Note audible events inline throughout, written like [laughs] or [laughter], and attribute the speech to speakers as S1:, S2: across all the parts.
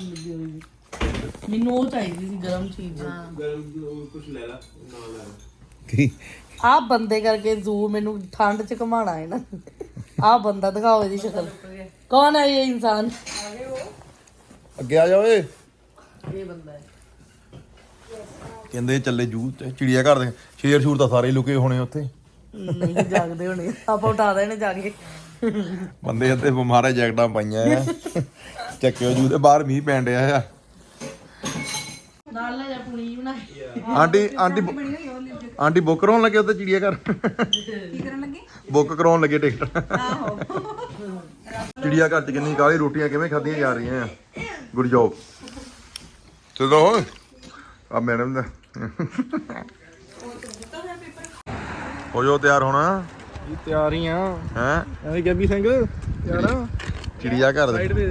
S1: ਲੱਗੀ ਹੋਈ ਸੀ। ਮੈਨੂੰ ਉਹ ਚਾਹੀਦੀ ਸੀ ਗਰਮ ਚੀਜ਼।
S2: ਗਰਮ ਕੁਝ ਲੈ ਲਾ ਨਾ ਲੈ ਲਾ।
S3: ਕੀ?
S1: ਆ ਬੰਦੇ ਕਰਕੇ ਜ਼ੂ ਮੈਨੂੰ ਠੰਡ ਚ ਘਮਾਣਾ ਹੈ ਨਾ। ਆ ਬੰਦਾ ਦਿਖਾਓ ਇਹਦੀ ਸ਼ਕਲ। ਕੌਣ ਹੈ ਇਹ ਇਨਸਾਨ?
S3: ਅੱਗੇ ਆ ਜਾ ਓਏ।
S1: ਇਹ ਬੰਦਾ ਹੈ।
S3: ਕਹਿੰਦੇ ਚੱਲੇ ਜੂ ਤੇ ਚਿੜੀਆ ਘਰ ਦੇ। ਸ਼ੇਰ ਸ਼ੂਰ ਤਾਂ ਸਾਰੇ ਹੀ ਲੁਕੇ ਹੋਣੇ ਉੱਥੇ।
S1: ਨਹੀਂ ਜਾਗਦੇ ਹੋਣੇ। ਆਪਾਂ ਉਠਾ ਦੇਣੇ ਜਾ ਕੇ।
S3: ਬੰਦੇ ਅੱਧੇ ਬਿਮਾਰੇ ਜੈਕਟਾਂ ਪਾਈਆਂ ਆ। ਚੱਕਿਓ ਜੂ ਦੇ ਬਾਹਰ ਮੀਂਹ ਪੈਣ ਡਿਆ ਆ।
S1: ਨਾਲ ਲੈ ਜਾ ਪੁਣੀ ਬਣਾਈ
S3: ਆਂਟੀ ਆਂਟੀ ਆਂਟੀ ਬੁੱਕ ਕਰਾਉਣ ਲੱਗੇ ਉੱਥੇ ਚਿੜੀਆ ਘਰ
S4: ਕੀ ਕਰਨ ਲੱਗੇ?
S3: ਬੁੱਕ ਕਰਾਉਣ ਲੱਗੇ ਟਿਕਟ।
S4: ਆਹੋ।
S3: ਚਿੜੀਆ ਘਰ ਚ ਕਿੰਨੀ ਕਾਲੀ ਰੋਟੀਆਂ ਕਿਵੇਂ ਖਾਧੀਆਂ ਜਾ ਰਹੀਆਂ ਆ। Good job. ਚਲੋ ਆ ਮੈਡਮ ਦਾ। ਹੋ ਜੋ ਤਿਆਰ ਹੋਣਾ।
S2: ਤਿਆਰੀਆਂ
S3: ਹੈ
S2: ਐਵੇਂ ਗੱਬੀ ਸਿੰਘ ਤਿਆਰ ਆ।
S3: ਚਿੜੀਆ ਘਰ ਦੇ
S2: ਤੇ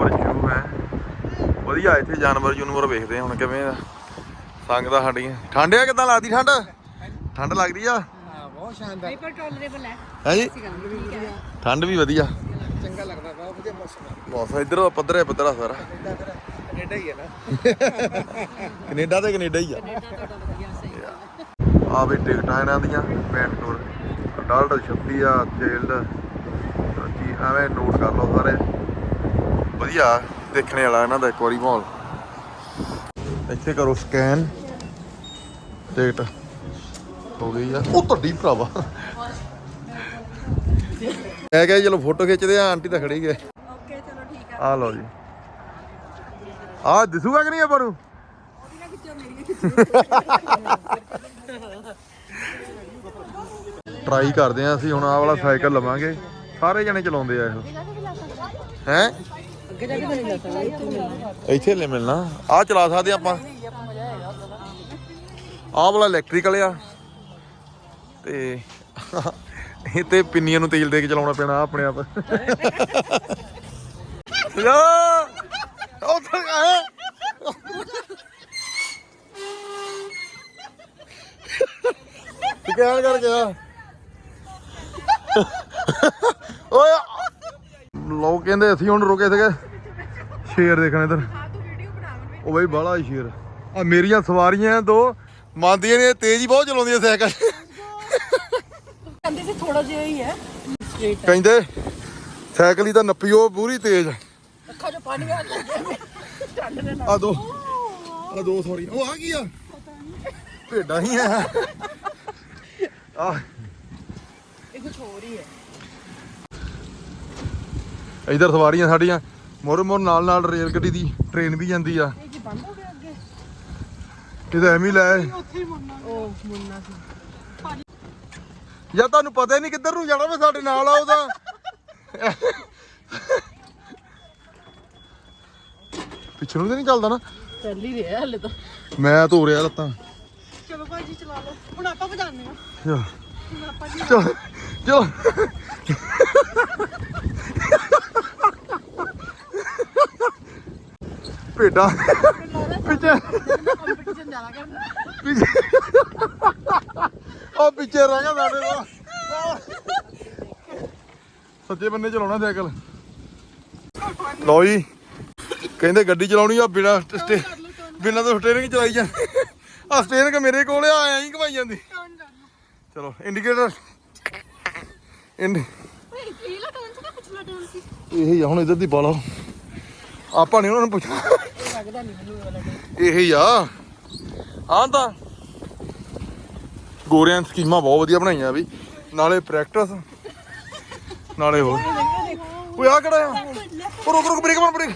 S3: ਵਧੀਆ ਇੱਥੇ ਜਾਨਵਰ ਜੂਨਵਰ ਵੇਖਦੇ ਹੁਣ ਕਿਵੇਂ ਆ। ਸੰਗਦਾ ਸਾਡੀਆਂ। ਠੰਡ ਆ ਕਿਦਾਂ ਲੱਗਦੀ ਠੰਡ? ਠੰਡ ਲੱਗਦੀ ਆ?
S2: ਬਹੁਤ ਸ਼ਾਨਦਾਰ।
S4: ਟੋਲਰੇਬਲ ਹੈ।
S3: ਹੈ ਜੀ? ਠੰਡ ਵੀ ਵਧੀਆ।
S2: ਚੰਗਾ ਲੱਗਦਾ ਬਹੁਤ ਵਧੀਆ ਮੌਸਮ ਹੈ
S3: ਮੌਸਮ ਇੱਧਰ ਪੱਧਰ ਹੈ ਪੱਧਰਾ ਸਾਰਾ।
S2: ਕੈਨੇਡਾ ਹੀ ਹੈ ਨਾ।
S3: ਕੈਨੇਡਾ ਤੇ ਕੈਨੇਡਾ ਹੀ ਆ। ਆ ਵੀ ਟਿਕਟਾਂ ਇਹਨਾਂ ਦੀਆਂ ਵੈਨਕੂਵਰ ਅਡਲਟ 36 ਆ ਚਾਈਲਡ ਕੀ ਐਵੇਂ ਨੋਟ ਕਰ ਲਓ ਸਾਰੇ। ਵਧੀਆ। ਦੇਖਣੇ ਵਾਲਾ ਇਹਨਾਂ ਦਾ ਇੱਕ ਵਾਰੀ ਮਾਹੌਲ। ਇੱਥੇ ਕਰੋ ਸਕੈਨ। ਟਿਕਟ ਹੋ ਗਈ ਆ। ਉਹ ਤੁਹਾਡੀ ਭਰਾਵਾ। ਕਿਹਾ ਜੀ ਚਲੋ ਫੋਟੋ ਖਿੱਚਦੇ ਆ ਆਂਟੀ ਤਾਂ ਖੜੀ ਗਏ।
S4: ਓਕੇ ਚਲੋ ਠੀਕ
S3: ਆ। ਲਓ ਜੀ। ਆ ਦਿਸੂਗਾ ਕਿ ਨਹੀਂ ਆਪਾਂ ਨੂੰ?
S4: ਆ
S3: ਟਰਾਈ ਕਰਦੇ ਆ ਅਸੀਂ ਹੁਣ ਆਹ ਵਾਲਾ ਸਾਈਕਲ ਲਵਾਂਗੇ। ਸਾਰੇ ਜਣੇ ਚਲਾਉਂਦੇ ਆ ਇਹੋ। ਹੈ?
S1: ਅੱਗੇ ਜਾ ਕੇ ਤਾਂ ਨਹੀਂ ਲੈ ਸਕਦਾ, ਇੱਥੇ ਮਿਲਣਾ।
S3: ਇੱਥੇ ਲੈ ਮਿਲਣਾ। ਆਹ ਚਲਾ ਸਕਦੇ ਆਪਾਂ। ਆਹ ਵਾਲਾ ਇਲੈਕਟ੍ਰੀਕਲ ਆ। ਤੇ ਇਹ ਤੇ ਪਿੰਨੀਆਂ ਨੂੰ ਤੇਲ ਦੇ ਕੇ ਚਲਾਉਣਾ ਪੈਣਾ ਆਪਣੇ ਆਪ। ਯਾ ਉਹ ਤਾਂ ਕਹਿਣ ਕਰ ਗਿਆ ਓਏ। ਲੋਕ ਕਹਿੰਦੇ ਅਸੀਂ ਹੁਣ ਰੁਕੇ ਸੀਗੇ। ਸ਼ੇਰ ਦੇਖਣ ਇਧਰ। ਉਹ ਬਈ ਬਾਲਾ ਹੀ ਸ਼ੇਰ। ਆ ਮੇਰੀਆਂ ਸਵਾਰੀਆਂ ਦੋ ਮੰਨਦੀਆਂ ਨੇ ਤੇਜ਼ ਹੀ ਬਹੁਤ ਚਲਾਉਂਦੀਆਂ ਸਾਈਕਲ।
S1: ਕਹਿੰਦੇ ਸੀ ਥੋੜਾ ਜਿਹਾ ਹੀ ਹੈ। ਸਟ੍ਰੇਟ
S3: ਕਹਿੰਦੇ ਸਾਈਕਲ ਹੀ ਤਾਂ ਨੱਪਿਓ ਪੂਰੀ ਤੇਜ਼
S1: ਅੱਖਾਂ 'ਚ ਪਾਣੀ ਆ ਗਿਆ
S3: ਆ ਦੋ ਆ ਦੋ ਸੌਰੀ ਉਹ ਆ ਗਈ ਆ? ਭੇਡਾਂ ਹੀ ਆ। ਆ
S1: ਇਹ ਕੁਝ ਹੋਰ ਹੀ ਹੈ।
S3: ਇਧਰ ਸਵਾਰੀਆਂ ਸਾਡੀਆਂ। ਮੋਰ ਮੋਰ ਨਾਲ ਨਾਲ ਰੇਲ ਗੱਡੀ ਦੀ ਟ੍ਰੇਨ ਵੀ ਜਾਂਦੀ ਆ।
S1: ਇਹ ਕੀ ਬੰਦ ਹੋ ਗਿਆ ਅੱਗੇ
S3: ਇਹ ਤਾਂ ਐਵੇਂ ਹੀ ਲੈ
S1: ਉਹ ਮੁੰਨਾ ਸੀ
S3: ਜਾਂ ਤੁਹਾਨੂੰ ਪਤਾ ਹੀ ਨਹੀਂ ਕਿੱਧਰ ਨੂੰ ਜਾਣਾ ਮੈਂ ਸਾਡੇ ਨਾਲ ਆ ਉਹਦਾ। ਪਿੱਛੇ ਨੂੰ ਤਾਂ ਨਹੀਂ ਚੱਲਦਾ ਨਾ।
S1: ਚੱਲ ਹੀ ਰਿਹਾ ਹਲੇ ਤਾਂ।
S3: ਮੈਂ ਧੋ ਰਿਹਾ ਲੱਤਾਂ।
S4: ਚਲੋ ਭਾਜੀ ਚਲਾ ਲਓ। ਹੁਣ ਆਪਾਂ ਭਜਾਉਂਦੇ ਆ
S3: ਚਲੋ ਚਲੋ ਚਲੋ ਭੇਡਾਂ। ਪਿੱਛੇ।
S1: ਕੰਪੀਟੀਸ਼ਨ ਕਰਨਾ
S3: ਉਹ ਪਿੱਛੇ ਰਹਿ ਗਿਆ ਸਾਡੇ ਸੱਜੇ ਬੰਨੇ ਚਲਾਉਣਾ ਸਾਈਕਲ। ਲਓ ਜੀ ਕਹਿੰਦੇ ਗੱਡੀ ਚਲਾਉਣੀ ਆ ਬਿਨਾ ਸਟੇ ਬਿਨਾ ਤੋਂ ਸਟੇਰਿੰਗ ਚਲਾਈ ਜਾਂਦੀ। ਆ ਸਟੇਰਿੰਗ ਮੇਰੇ ਕੋਲ ਆ ਐਂ ਹੀ ਘਮਾਈ ਜਾਂਦੀ। ਚਲੋ ਇੰਡੀਕੇਟਰ ਇੰਡ ਇਹ ਹੀ ਆ ਹੁਣ ਇਧਰ ਦੀ ਪਾ ਲਓ। ਆਪਾਂ ਨਹੀਂ ਉਹਨਾਂ ਨੂੰ ਪੁੱਛਣਾ।
S1: ਲੱਗਦਾ ਨਹੀਂ ਮੈਨੂੰ ਇਹ
S3: ਆ। ਹਾਂ ਤਾਂ ਗੋਰਿਆਂ ਸਕੀਮਾਂ ਬਹੁਤ ਵਧੀਆ ਬਣਾਈਆਂ ਵੀ। ਨਾਲੇ ਪ੍ਰੈਕਟਿਸ ਨਾਲੇ ਹੋਰ। ਓਏ ਆ ਕਿਹੜਾ ਆ? ਓ ਰੁਕ ਰੁਕ ਬ੍ਰੇਕ ਮਾਰ ਬ੍ਰੇਕ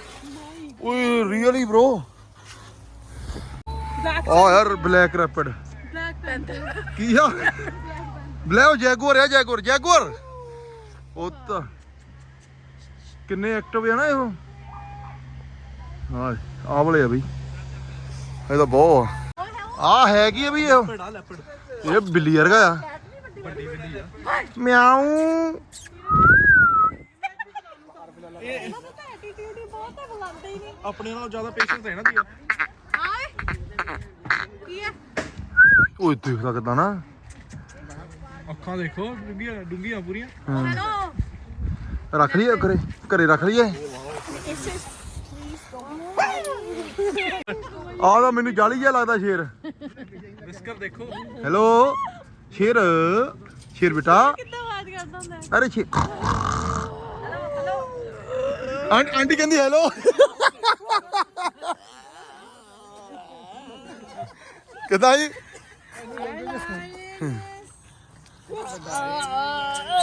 S3: ਓਏ ਰੀਅਲੀ ਬ్రో ਆ ਯਾਰ ਬਲੈਕ ਰੈਪਿਡ
S4: ਬਲੈਕ ਪੈਂਥਰ
S3: ਕੀ ਆ? ਬਲੈਕ ਜੈਗੁਅਰ ਆ ਜੈਗੁਅਰ ਜੈਗੁਅਰ ਉਹ ਤਾਂ ਕਿੰਨੇ ਐਕਟਿਵ ਆ ਨਾ ਇਹੋ? ਹਾਂ ਆ ਵਾਲੇ ਆ ਬਈ ਇਹ ਤਾਂ ਬਹੁਤ ਆ ਆ ਹੈ ਕੀ ਆ ਵੀ ਇਹ
S2: ਪੜਾ ਲੈਪੜ
S3: ਇਹ ਬਿੱਲੀ ਵਰਗਾ ਆ
S2: ਵੱਡੀ ਬਿੱਲੀ ਆ
S3: ਮਿਆਉ
S4: ਇਹਨਾਂ ਦਾ ਤਾਂ ਐਟੀਟਿਊਡ ਹੀ ਬਹੁਤ ਹੈ ਬੁਲਾਉਂਦੇ ਹੀ ਨਹੀਂ
S2: ਆਪਣੇ ਨਾਲੋਂ ਜ਼ਿਆਦਾ ਪੇਸ਼ੈਂਸ ਹੈ ਨਾ ਦੀ
S4: ਹਾਏ ਕੀ ਹੈ
S3: ਓਏ ਦੇਖ ਸਕਦਾ ਨਾ
S2: ਅੱਖਾਂ ਦੇਖੋ ਡੁੰਗੀਆਂ ਡੁੰਗੀਆਂ ਪੂਰੀਆਂ।
S4: ਹੈਲੋ
S3: ਰੱਖ ਲਈਏ ਘਰੇ ਘਰੇ ਰੱਖ ਲਈਏ। ਆਹ ਤਾਂ ਮੈਨੂੰ ਜਾਲੀ ਜਿਹਾ ਲੱਗਦਾ ਸ਼ੇਰ।
S2: ਵਿਸਕਰ ਦੇਖੋ।
S3: ਹੈਲੋ ਸ਼ੇਰ ਸ਼ੇਰ ਬੇਟਾ।
S4: ਕਿੱਦਾਂ ਆਵਾਜ਼ ਕਰਦਾ ਹੁੰਦਾ?
S3: ਅਰੇ ਸ਼ੇਰ ਆਂ- ਆਂਟੀ ਕਹਿੰਦੀ ਹੈਲੋ। ਕਿਦਾਂ ਜੀ?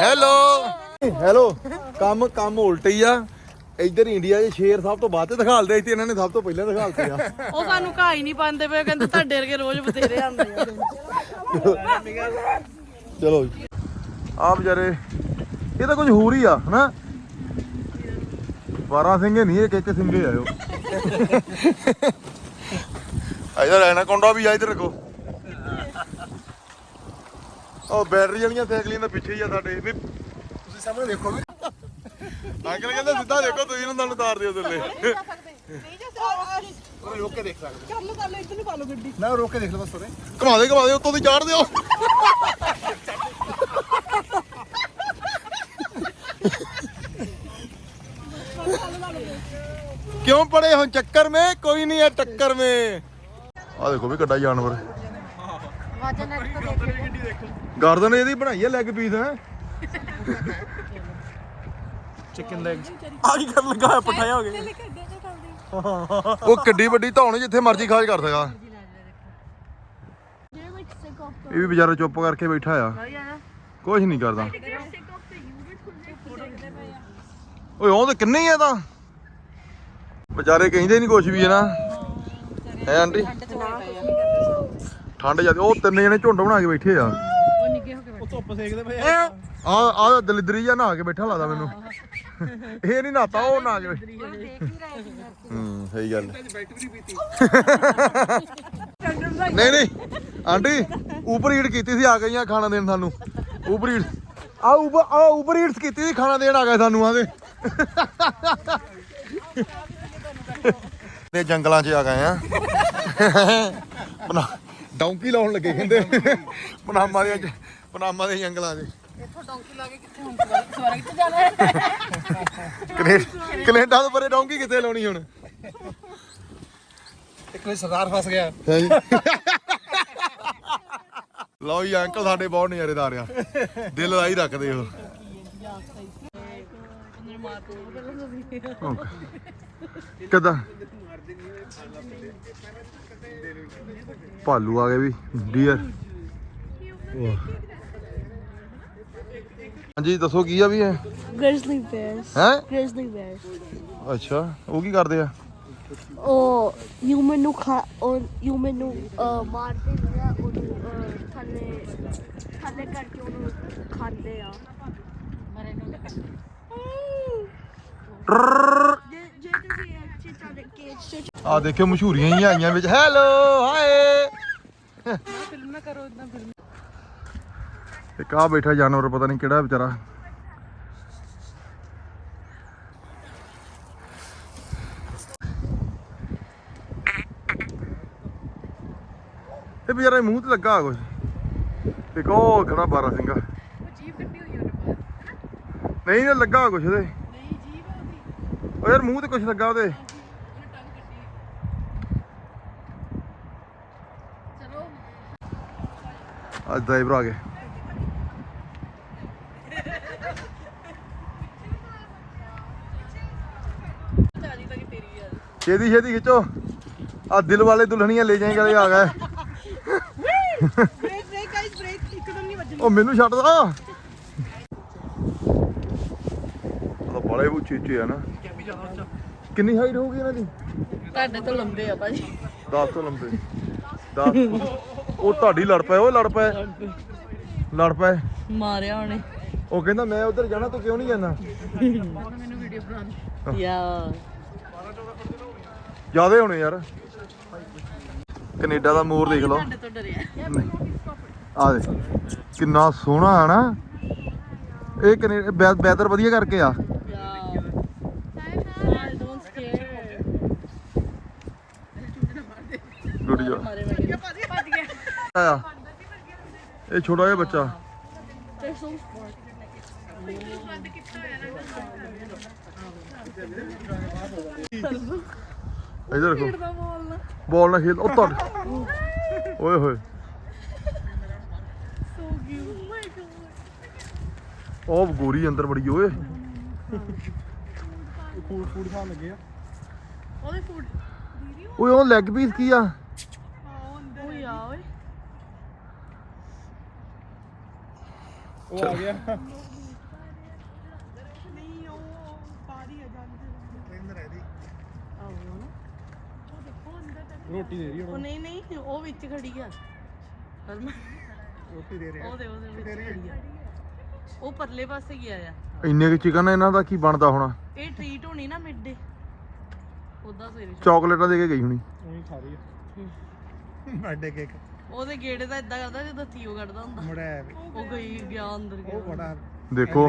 S3: ਹੈਲੋ। ਹੈਲੋ ਕੰਮ ਕੰਮ ਉਲਟ ਹੀ ਆ। ਇੱਧਰ ਇੰਡੀਆ 'ਚ ਸ਼ੇਰ ਸਭ ਤੋਂ ਬਾਅਦ ਤੇ ਦਿਖਾਲਦੇ ਸੀ ਤੇ ਇਹਨਾਂ ਨੇ ਸਭ ਤੋਂ ਪਹਿਲਾਂ ਦਿਖਾਲਤੇ ਆ। [laughs]
S1: ਉਹ ਸਾਨੂੰ ਘਾ ਹੀ ਨਹੀਂ ਪਾਉਂਦੇ ਪਏ ਕਹਿੰਦੇ ਤੁਹਾਡੇ ਵਰਗੇ ਰੋਜ਼ ਬਥੇਰੇ ਆਉਂਦੇ ਆ।
S3: ਚਲੋ ਜੀ। ਆ ਵਿਚਾਰੇ ਇਹ ਤਾਂ ਕੁਝ ਹੋਰ ਹੀ ਆ ਹਨਾ? 12 ਸਿੰਘੇ ਨਹੀਂ ਇੱਕ ਇੱਕ ਸਿੰਘੇ ਆਇਓ [laughs] ਇਧਰ ਰਹਿਣਾ ਕੋਂਡਾ ਵੀ ਆ ਇਧਰ ਰੱਖੋ। ਉਹ ਬੈਟਰੀ ਵਾਲੀਆਂ ਸਾਈਕਲੀਆਂ ਦਾ ਪਿੱਛੇ ਹੀ ਆ ਸਾਡੇ। ਵੀ
S2: ਤੁਸੀਂ ਸਾਹਮਣੇ ਦੇਖੋ ਵੀ।
S3: ਅੰਕਲ ਕਹਿੰਦੇ ਸਿੱਧਾ ਦੇਖੋ ਤੁਸੀਂ ਇਹਨਾਂ ਨੂੰ ਉਤਾਰ ਦਿਓ ਥੱਲੇ।
S4: ਨਹੀਂ ਜਾ ਸਰ
S2: ਉਹਨੇ ਰੋਕ ਕੇ ਦੇਖ ਸਕਦੇ
S4: ਚੱਲ ਕਰ ਲੈ
S3: ਘੁਮਾ ਦੇ ਘੁਮਾ ਦੇ ਉੱਤੋਂ ਦੀ ਕਿਉਂ ਪੜੇ ਹੁਣ ਚੱਕਰ ਮੇ? ਕੋਈ ਨਹੀਂ ਹੈ ਟੱਕਰ ਮੇ। ਆ ਦੇਖੋ ਵੀ ਕੱਡਾ ਜਾਨਵਰ।
S4: ਵਾਜਾ
S3: ਗਾਰਡਨ ਇਹਦੀ ਬਣਾਈ ਹੈ ਲੈ ਕੇ ਹੈ।
S2: ਚਿਕਨ ਲੈਗਸ ਆ ਕੀ ਕਰਨ ਲੱਗਾ ਪਠਾਇਆ ਹੋ ਗਿਆ
S3: ਉਹ ਕਿੱਡੀ ਵੱਡੀ ਧੌਣ ਜਿੱਥੇ ਮਰਜ਼ੀ ਖਾਜ ਕਰ ਸਕਾ
S4: ਜਿਹੜੇ ਵਿੱਚ ਸਿਕ ਆਫ
S3: ਇਹ ਵੀ ਵਿਚਾਰਾ ਚੁੱਪ ਕਰਕੇ ਬੈਠਾ ਆ। ਕੁਝ ਨਹੀਂ ਕਰਦਾ। ਓਏ ਉਹ ਤੇ ਕਿੰਨੇ ਹੀ ਆ ਤਾਂ। ਵਿਚਾਰੇ ਕਹਿੰਦੇ ਨਹੀਂ ਕੁਝ ਵੀ ਹੈ ਨਾ। ਹੈ ਆਂਟੀ? ਠੰਡ ਜਾਂਦੀ ਉਹ ਤਿੰਨ ਜਣੇ ਝੁੰਡ ਬਣਾ ਕੇ ਬੈਠੇ ਆ।
S2: ਉਹ ਧੁੱਪ ਸੇਕਦੇ ਪਏ ਆ।
S3: ਆ ਆ ਦਲਿਦਰੀ ਜਾਂ ਨਹਾ ਕੇ ਬੈਠਾ ਲੱਗਦਾ ਮੈਨੂੰ। ਇਹ ਨਹੀਂ ਨਹਾਤਾ ਉਹ ਨਹਾ ਕੇ ਹੂੰ ਸਹੀ ਗੱਲ ਨਹੀਂ ਨਹੀਂ। ਆਂਟੀ ਉਪਰ ਈਟ ਕੀਤੀ ਸੀ ਆ ਗਈਆਂ ਖਾਣਾ ਦੇਣ ਸਾਨੂੰ। ਉਪਰ ਈਟ ਆ ਉਪਰ ਆ ਉਪਰ ਈਟਸ ਕੀਤੀ ਸੀ ਖਾਣਾ ਦੇਣ ਆ ਗਏ ਸਾਨੂੰ ਆਦੇ। ਤੇ ਜੰਗਲਾਂ 'ਚ ਆ ਗਏ ਆ। ਬਣਾ ਡੌਂਕੀ ਲਾਉਣ ਲੱਗੇ ਕਹਿੰਦੇ। ਪਨਾਮਾ ਦੇ ਪਨਾਮਾ ਦੇ ਜੰਗਲਾਂ 'ਚ।
S1: ਇੱਥੋਂ ਡੌਂਕੀ ਲਾ ਕੇ ਕਿੱਥੇ ਹੁਣ ਸਵਰਗ ਚ ਜਾਣਾ ਹੈ।
S3: ਕਨੇ- ਕੈਨੇਡਾ ਤੋਂ ਪਰੇ ਡੌਂਕੀ ਕਿੱਥੇ ਲਾਉਣੀ ਹੁਣ?
S2: ਇੱਕ ਵਾਰੀ ਸਰਦਾਰ ਫਸ ਗਿਆ।
S3: ਹੈ ਜੀ ਲਓ ਜੀ ਅੰਕਲ ਸਾਡੇ ਬਹੁਤ ਨਜ਼ਾਰੇਦਾਰ ਆ ਦਿਲ ਲਾਈ ਰੱਖਦੇ ਹੋ ਕਿਦਾਂ? ਭਾਲੂ ਆ ਗਏ ਵੀ ਡੀਅਰ ਹਾਂਜੀ ਦੱਸੋ ਕੀ ਆ ਵੀ ਇਹ?
S5: Grizzly bears.
S3: ਹੈ?
S5: Grizzly bears.
S3: ਅੱਛਾ ਉਹ ਕੀ ਕਰਦੇ ਆ?
S5: ਉਹ ਹਿਊਮਨ ਨੂੰ ਖਾ ਉਹ ਹਿਊਮਨ ਨੂੰ ਅਹ, ਮਾਰਦੇ ਨੇ ਆ ਉਹਨੂੰ ਅਹ, ਥੱਲੇ ਥੱਲੇ ਕਰਕੇ ਉਹਨੂੰ ਖਾਂਦੇ ਆ। ਜੇ ਜੇ ਤੁਸੀਂ ਅੱਛੀ ਤਰ੍ਹਾਂ ਕੇਜ ਚ
S3: ਆ ਦੇਖਿਓ ਮਸ਼ਹੂਰੀਆਂ ਹੀ ਆਈਆਂ ਵਿੱਚ। ਹੈਲੋ ਹਾਏ
S1: ਫਿਲਮ ਨਾ ਕਰੋ ਇਦਾਂ ਫਿਲਮ
S3: ਇੱਕ ਆ ਬੈਠਾ ਜਾਨਵਰ ਪਤਾ ਨਹੀਂ ਕਿਹੜਾ ਵਿਚਾਰਾ। ਇਹ ਵਿਚਾਰੇ ਮੂੰਹ ਤੇ ਲੱਗਾ ਕੁਝ ਇੱਕ ਉਹ ਖੜਾ ਬਾਰਾ ਸਿੰਘਾ ਨਹੀਂ ਨਾ ਲੱਗਾ ਕੁਝ ਇਹਦੇ।
S1: ਨਹੀਂ ਆ ਉਹਦੀ।
S3: ਉਹ ਯਾਰ ਮੂੰਹ ਤੇ ਕੁਝ ਲੱਗਾ ਉਹਦੇ। ਅੱਜ ਡਰਾਈਵਰ ਆ ਗਏ। ਛੇਤੀ ਛੇਤੀ ਖਿੱਚੋ। ਆ ਦਿਲ ਵਾਲੇ ਦੁਲਹਨੀਆਂ ਲੈ ਜਾਏ ਗਲੇ ਆ ਗਏ।
S4: ਬ੍ਰੇਕ ਬ੍ਰੇਕ ਗਾਇਸ ਬ੍ਰੇਕ ਇੱਕਦਮ ਨਹੀਂ ਵੱਜਣੀ
S3: ਉਹ ਮੈਨੂੰ ਛੱਡ ਦਾ। ਉਹ ਬੜੇ ਉੱਚੇ ਉੱਚੇ ਆ ਨਾ। ਕਿੰਨੀ ਹਾਈਟ ਹੋਊਗੀ ਇਹਨਾਂ ਦੀ?
S1: ਤੁਹਾਡੇ ਤੋਂ ਲੰਬੇ ਆ ਭਾਜੀ।
S3: 10 ਤੋਂ ਲੰਬੇ। 10 ਉਹ ਤੁਹਾਡੀ ਲੜ ਪਏ ਉਹ ਲੜ ਪਏ। ਲੜ ਪਏ।
S1: ਮਾਰਿਆ ਉਹਨੇ।
S3: ਉਹ ਕਹਿੰਦਾ ਮੈਂ ਉਧਰ ਜਾਣਾ ਤੂੰ ਕਿਉਂ ਨਹੀਂ ਜਾਂਦਾ
S1: ਮੈਨੂੰ ਵੀਡੀਓ ਬਣਾ ਯਾ।
S3: ਜਿਆਦੇ ਹੋਣੇ ਯਾਰ। ਕੈਨੇਡਾ ਦਾ ਮੋਰ ਦੇਖ ਲਓ। ਆ ਦੇ ਕਿੰਨਾ ਸੋਹਣਾ ਆ ਨਾ। ਇਹ ਕੈਨੇਡਾ ਵੈਦਰ ਵਧੀਆ ਕਰਕੇ ਜਾ। ਆ ਇਹ ਛੋਟਾ ਜਿਹਾ ਬੱਚਾ। ਇਧਰ ਦੇਖੋ। ਬੋਲ ਨਾ। ਖੇਲ ਉਹ ਤੁਹਾਡੇ ਓਏ ਹੋਏ। ਉਹ ਗੋਰੀ ਅੰਦਰ ਬੜੀ ਓਏ।
S2: ਫੂਡ ਫੂਡ ਖਾਣ ਲੱਗੇ ਆ।
S1: ਉਹਦੇ ਫੂਡ
S3: ਓਏ ਉਹ ਲੈਗ ਪੀਸ ਕੀ ਆ?
S1: ਓਏ ਆ ਓਏ।
S2: ਉਹ ਆ ਗਿਆ। ਰੋਟੀ ਦੇ ਰਹੀ
S1: ਉਹ ਨਹੀਂ ਨਹੀਂ ਉਹ ਵਿੱਚ ਖੜੀ ਆ। ਹਰਮਨ।
S2: ਰੋਟੀ ਦੇ ਰਿਹਾ।
S1: ਉਹਦੇ ਉਹਦੇ ਵਿੱਚ ਖੜੀ ਆ। ਉਹ ਪਰਲੇ ਪਾਸੇ ਗਿਆ ਆ
S3: ਇੰਨੇ ਕਿ ਚਿਕਨ ਇਹਨਾਂ ਦਾ ਕੀ ਬਣਦਾ ਹੋਣਾ?
S1: ਇਹ ਟ੍ਰੀਟ ਹੋਣੀ ਨਾ ਮਿਡ ਡੇ ਉਦਾਂ ਸਵੇਰੇ
S3: ਚਾਕਲੇਟਾਂ ਦੇ ਕੇ ਗਈ ਹੋਣੀ।
S2: ਉਹੀ ਖਾ ਰਹੀ ਆ ਬਰਥਡੇ ਕੇਕ
S1: ਉਹਦੇ ਗੇੜੇ ਦਾ ਇਦਾਂ ਕਰਦਾ ਜਿੱਦਾਂ ਥੀਓ ਕੱਢਦਾ ਹੁੰਦਾ।
S2: ਮੁੜਿਆ ਵੀ
S1: ਉਹ ਗਈ ਗਿਆ ਅੰਦਰ ਗਿਆ।
S2: ਉਹ ਬੜਾ
S3: ਦੇਖੋ।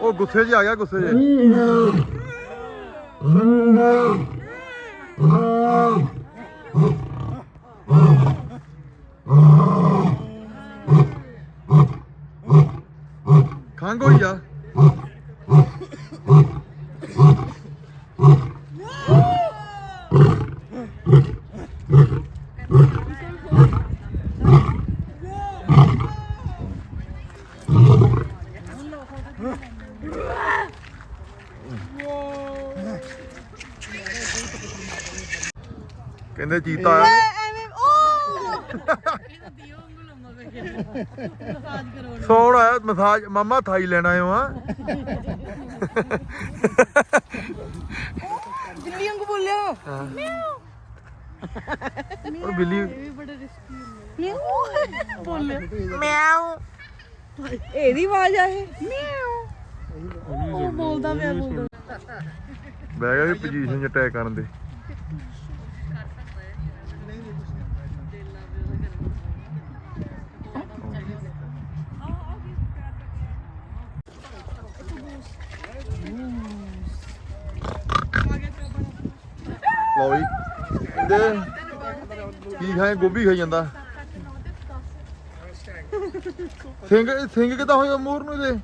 S2: ਉਹ
S3: ਗੁੱਸੇ 'ਚ ਆ ਗਿਆ ਗੁੱਸੇ 'ਚ ਖੰਗ ਹੋਈ ਆ ਕਹਿੰਦੇ ਚੀਤਾ ਆ।
S1: ਮਸਾਜ ਕਰਵਾਉਣੀ
S3: ਸੌਣ ਆਇਆ ਮਸਾਜ ਮਾਮਾ ਥਾਈ ਲੈਣ ਆਇਓ ਆ।
S1: ਵਾਂਗੂ
S3: ਬਿੱਲੀ
S1: ਇਹ ਬੜਾ ਰਿਸਕੀ ਹੁੰਦਾ ਬੋਲਿਆ। ਮਿਆਉ। ਇਹਦੀ ਆਵਾਜ਼ ਆ ਇਹ। ਮਿਆਉ। ਉਹ ਬੋਲਦਾ ਪਿਆ ਬੋਲਦਾ
S3: ਬਹਿ ਗਿਆ ਵੀ ਪੋਜੀਸ਼ਨ 'ਚ ਅਟੈਕ ਕਰਨ ਦੇ। ਲਓ ਜੀ ਕਹਿੰਦੇ ਕੀ ਖਾਏ ਗੋਭੀ ਖਾਈ ਜਾਂਦਾ ਸਿੰਘ ਸਿੰਘ ਕਿਦਾਂ ਹੋਇਆ ਮੋਰ ਨੂੰ ਇਹਦੇ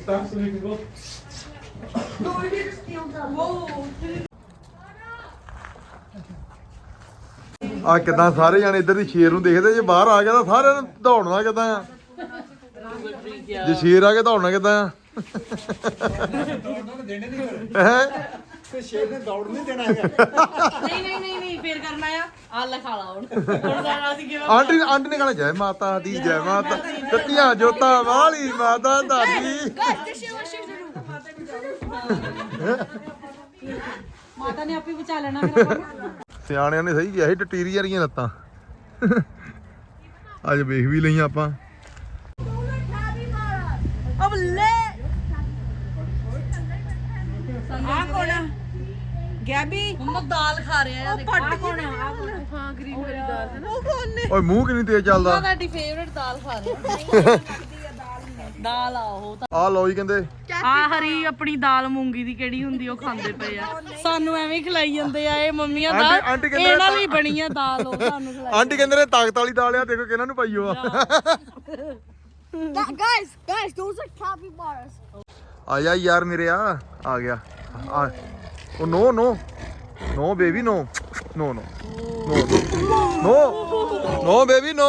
S2: Stop so we can go.
S3: ਆ ਕਿਦਾਂ ਸਾਰੇ ਜਾਣੇ ਇੱਧਰ ਦੀ ਸ਼ੇਰ ਨੂੰ ਦੇਖਦੇ ਜੇ ਬਾਹਰ ਆ ਗਿਆ ਤਾਂ ਸਾਰਿਆਂ ਨੂੰ ਦੌੜਨਾ ਕਿਦਾਂ? ਆ ਜੇ ਸ਼ੇਰ ਆ ਗਿਆ ਦੌੜਨਾ ਕਿਦਾਂ? ਆ ਹੈ?
S2: ਤੇ ਸ਼ੇਰ ਨੇ ਦੌੜ ਨਹੀਂ ਦੇਣਾ ਹੈਗਾ।
S1: ਨਹੀਂ ਨਹੀਂ ਨਹੀਂ ਨਹੀਂ ਫੇਰ ਕਰਨਾ ਆ। ਆ ਲੈ ਖਾ ਲਾ ਹੁਣ। ਹੁਣ ਸਾਰਾ ਅਸੀਂ ਕਿਵੇਂ
S3: ਆਂਟੀ ਆਂਟੀ ਨੇ ਕਹਣਾ ਜੈ ਮਾਤਾ ਦੀ ਜੈ ਮਾਤਾ ਸੱਤੀਆਂ ਜੋਤਾਂ ਵਾਲੀ ਮਾਤਾ ਦਾਦੀ
S1: ਮਾਤਾ ਨੇ ਆਪੇ ਬਚਾ ਲੈਣਾ ਫਿਰ।
S3: ਸਿਆਣਿਆਂ ਨੇ ਸਹੀ ਕਿਹਾ ਸੀ ਟਟੀਰੀ ਵਾਲੀਆਂ ਲੱਤਾਂ ਅੱਜ ਵੇਖ ਵੀ ਲਈਆਂ ਆਪਾਂ
S1: ਅਬ ਲੈ ਆ ਕੌਣ ਗੈਬੀ ਮੰਮਾ ਦਾਲ ਖਾ ਰਿਹਾ ਆ ਦੇਖੋ ਆ ਕੌਣ ਆ ਹਾਂ ਗ੍ਰੀਨ ਵਾਲੀ ਦਾਲ ਹੈ ਨਾ ਉਹ ਕੌਣ ਨੇ
S3: ਓਏ ਮੂੰਹ ਕਿੰਨੀ ਤੇਜ਼ ਚੱਲਦਾ
S1: ਤੁਹਾਡੀ ਫੇਵਰਿਟ ਦਾਲ ਖਾ ਰਿਹਾ ਦਾਲ ਆ ਉਹ ਤਾਂ।
S3: ਆ ਲਓ ਜੀ ਕਹਿੰਦੇ।
S1: ਆ ਹਰੀ ਆਪਣੀ ਦਾਲ ਮੂੰਗੀ ਦੀ ਕਿਹੜੀ ਹੁੰਦੀ ਉਹ ਖਾਂਦੇ ਪਏ ਆ। ਸਾਨੂੰ ਐਵੇਂ ਹੀ ਖਿਲਾਈ ਜਾਂਦੇ ਆ ਇਹ ਮੰਮੀਆਂ
S3: ਆਂਟੀ-
S1: ਦਾਲ
S3: ਆਂਟੀ ਕਹਿੰਦੇ
S1: ਇਹਨਾਂ ਲਈ ਬਣੀ ਆ ਦਾਲ ਉਹ ਸਾਨੂੰ ਖਿਲਾਈ
S3: ਆਂਟੀ ਕਹਿੰਦੇ ਨੇ ਤਾਕਤ ਵਾਲੀ ਦਾਲ ਆ ਦੇਖੋ ਕਿਹਨਾਂ ਨੂੰ ਪਾਈਓ ਆ
S5: guys, guys, those are capybaras.
S3: ਆ ਜਾ ਯਾਰ ਮੇਰੇ ਆ ਆ ਗਿਆ। ਆ ਉਹ no no. No baby no. No no. No no. No. Baby no.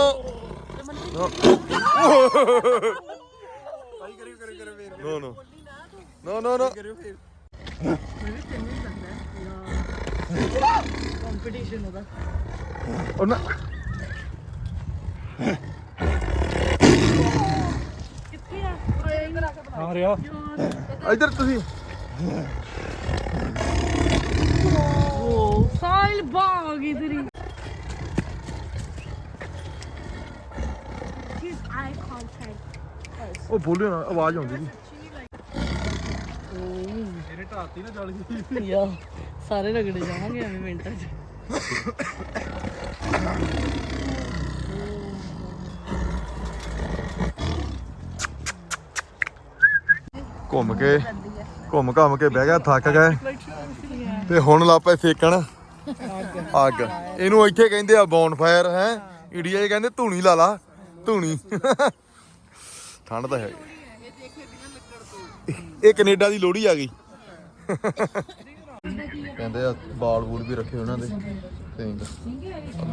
S3: No no. No no no. No
S1: competition ਉਹਦਾ
S3: ਉਹ ਨਾ।
S1: ਕਿੱਥੇ ਆ? ਆਇਆ ਇੱਧਰ ਆ ਕੇ ਬਣਾ।
S2: ਆ ਰਿਹਾ।
S3: ਇੱਧਰ ਤੁਸੀਂ।
S1: ਓ ਸਾਇਲ ਬਾਗ ਇਧਰ ਹੀ
S5: His eye contact.
S3: ਉਹ ਬੋਲਿਓ ਨਾ ਆਵਾਜ਼ ਆਉਂਦੀ ਜੀ
S2: ਇਹਨੇ ਢਾਤੀ ਨਾ ਜਲ ਗਈ।
S1: ਯਾ ਸਾਰੇ ਰਗੜੇ ਜਾਵਾਂਗੇ ਐਵੇਂ ਮਿੰਟਾਂ 'ਚ।
S3: ਘੁੰਮ ਕੇ ਘੁੰਮ ਘਾਮ ਕੇ ਬਹਿ ਗਿਆ ਥੱਕ ਗਏ। ਤੇ ਹੁਣ ਲਾਪੇ ਸੇਕਣ। ਅੱਗ। ਇਹਨੂੰ ਇੱਥੇ ਕਹਿੰਦੇ ਆ ਬੌਨਫਾਇਰ ਹੈ? ਇੰਡੀਆ 'ਚ ਕਹਿੰਦੇ ਧੂਣੀ ਲਾ ਲਾ ਧੂਣੀ। ਠੰਡ ਤਾਂ ਹੈ ਇਹ ਕੈਨੇਡਾ ਦੀ ਲੋਹੜੀ ਆ ਗਈ। ਕਹਿੰਦੇ ਆ ਬਾਲ ਬੂਲ ਵੀ ਰੱਖੇ ਉਹਨਾਂ ਦੇ ਸਿੰਘ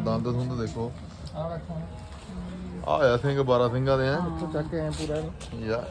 S3: ਦੰਦ ਦੁੰਦ ਦੇਖੋ। ਆ ਆਇਆ ਸਿੰਘ 12 ਸਿੰਘਾਂ ਦੇ ਆ।
S2: ਚੱਕ ਕੇ ਐ ਪੂਰਾ
S3: ਯਾ।